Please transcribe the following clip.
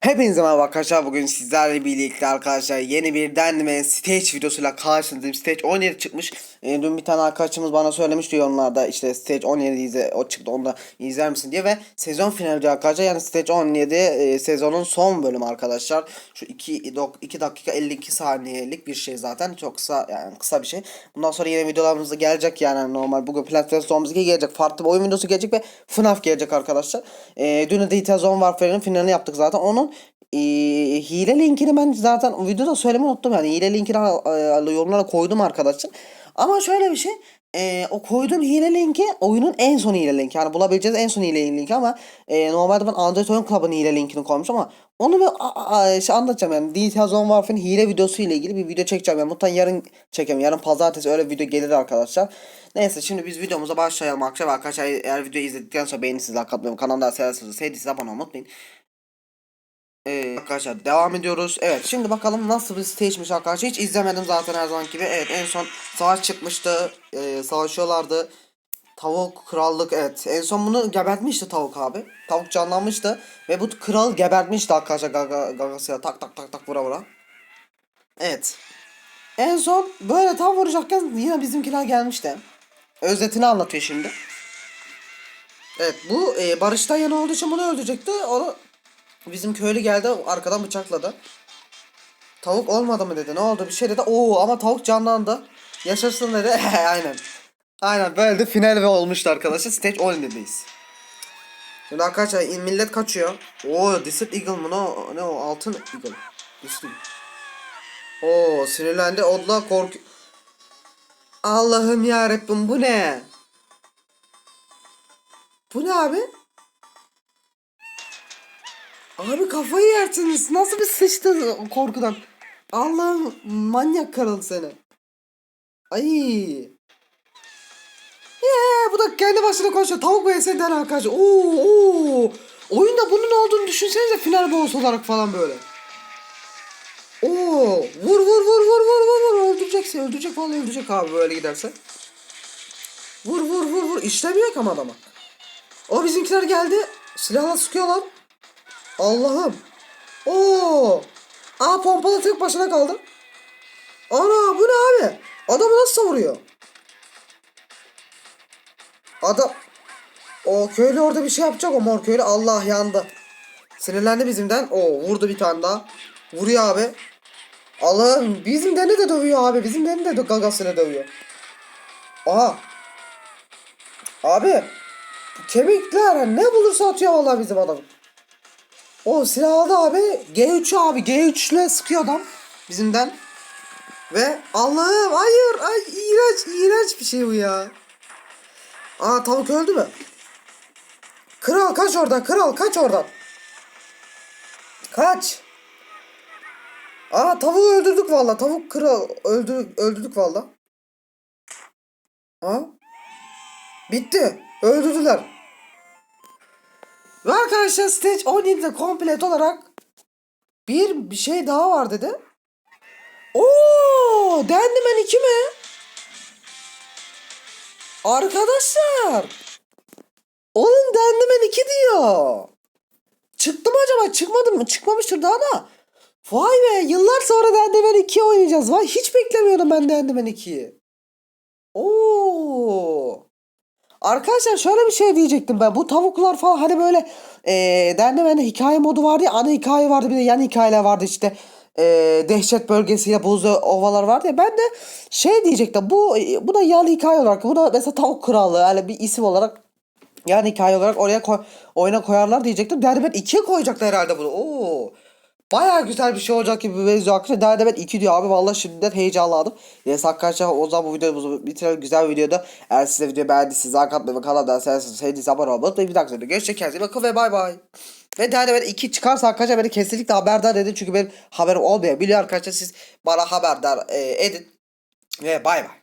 Hepinize merhaba arkadaşlar. Bugün sizlerle birlikte arkadaşlar yeni bir denme stage videosuyla karşınızdayım. Stage 17 çıkmış. Ee, dün bir tane arkadaşımız bana söylemişti yorumlarda işte stage 17 izle o çıktı onu da izler misin diye ve sezon finali arkadaşlar. Yani stage 17 e, sezonun son bölümü arkadaşlar. Şu 2 2 dakika 52 saniyelik bir şey zaten. Çok kısa yani kısa bir şey. Bundan sonra yeni videolarımız gelecek yani normal. Bugün Platform 2 gelecek farklı bir oyun videosu gelecek ve FNAF gelecek arkadaşlar. Ee, dün de Detail Zone Warfare'ın finalini yaptık zaten. Onun e, hile linkini ben zaten videoda söylemeyi unuttum yani hile linkini e, yorumlara koydum arkadaşlar. Ama şöyle bir şey e, o koyduğum hile linki oyunun en son hile linki. Yani bulabileceğiniz en son hile linki ama e, normalde ben Android Oyun Club'ın hile linkini koymuşum ama onu bir a, a, şey anlatacağım yani Detail Zone Warfare'ın hile videosu ile ilgili bir video çekeceğim. Yani muhtemelen yarın çekeceğim. Yarın pazartesi öyle bir video gelir arkadaşlar. Neyse şimdi biz videomuza başlayalım arkadaşlar. Arkadaşlar eğer videoyu izledikten sonra beğenirsiniz, like atmayı, kanalda seversiniz, sevdiyseniz abone olmayı unutmayın. Arkadaşlar devam ediyoruz. Evet şimdi bakalım nasıl bir stage'miş arkadaşlar. Hiç izlemedim zaten her zaman gibi. Evet en son savaş çıkmıştı. Ee, savaşıyorlardı. Tavuk krallık evet. En son bunu gebertmişti tavuk abi. Tavuk canlanmıştı. Ve bu kral gebertmişti arkadaşlar gaga, gagasıyla tak tak tak tak vura vura. Evet. En son böyle tam vuracakken yine bizimkiler gelmişti. Özetini anlatıyor şimdi. Evet bu e, barıştan yana olduğu için bunu öldürecekti. Onu Bizim köylü geldi arkadan bıçakladı. Tavuk olmadı mı dedi. Ne oldu bir şey dedi. Oo ama tavuk canlandı. Yaşasın dedi. Aynen. Aynen böyle de final ve olmuştu arkadaşlar. Stage 17'deyiz. Şimdi arkadaşlar millet kaçıyor. Oo Desert Eagle mı ne o? Ne o? Altın Eagle. Desert Oo sinirlendi. Odla korku... Allah'ım ya Rabbim bu ne? Bu ne abi? Abi kafayı yersiniz. Nasıl bir sıçtı korkudan. Allah'ım manyak karalı seni. Ay. Eee bu da kendi başına konuşuyor. Tavuk ve esenden arkadaşlar. Oo, oo. Oyunda bunun olduğunu düşünsenize final boss olarak falan böyle. Oo, vur vur vur vur vur vur vur öldürecekse öldürecek vallahi öldürecek abi böyle giderse. Vur vur vur vur işlemiyor ama adama. O bizimkiler geldi. Silahla sıkıyorlar. Allah'ım. Oo. Aa pompalı tek başına kaldı. Ana bu ne abi? Adamı nasıl savuruyor? Adam. O köylü orada bir şey yapacak o mor köylü. Allah yandı. Sinirlendi bizimden. O vurdu bir tane daha. Vuruyor abi. Allah'ım bizim deni de dövüyor abi. Bizim deni de gagasıyla dövüyor. Aha. Abi. Kemikler ne bulursa atıyor vallahi bizim adam. O silah abi. G3 abi. G3 ile sıkıyor adam. Bizimden. Ve Allah'ım hayır. Ay iğrenç. iğrenç bir şey bu ya. Aa tavuk öldü mü? Kral kaç oradan. Kral kaç oradan. Kaç. Aa tavuğu öldürdük valla. Tavuk kral öldürdük, öldürdük valla. Ha? Bitti. Öldürdüler. Ve arkadaşlar stage 17'de komplet olarak bir şey daha var dedi. Oo, Dendimen 2 mi? Arkadaşlar. Oğlum Dendimen 2 diyor. Çıktı mı acaba? Çıkmadı mı? Çıkmamıştır daha da. Vay be yıllar sonra Dendimen 2 oynayacağız. Vay hiç beklemiyordum ben Dendimen 2'yi. Oo. Arkadaşlar şöyle bir şey diyecektim ben. Bu tavuklar falan hani böyle e, Dendemen'de hikaye modu vardı ya. Ana hikaye vardı bir de yan hikayeler vardı işte. E, dehşet bölgesiyle buzlu ovalar vardı ya. Ben de şey diyecektim. Bu bu da yan hikaye olarak. Bu da mesela tavuk krallığı. Yani bir isim olarak yan hikaye olarak oraya koy, oyuna koyarlar diyecektim. Dendemen 2'ye koyacaklar herhalde bunu. Oo. Baya güzel bir şey olacak gibi benziyor arkadaşlar. Derdi ben 2 diyor abi. Vallahi şimdiden heyecanlandım. Neyse arkadaşlar o zaman bu videomuzu bitirelim. Güzel bir videoda. Eğer size video beğendiyseniz like atmayı ve kanaldan seversiniz. Sevdiyseniz abone olmayı unutmayın. Bir dahaki videoda görüşürüz. Kendinize bakın ve bay bay. Ve derdi ben 2 çıkarsa arkadaşlar beni kesinlikle haberdar edin. Çünkü benim haberim olmuyor. Biliyor arkadaşlar siz bana haberdar e, edin. Ve bay bay.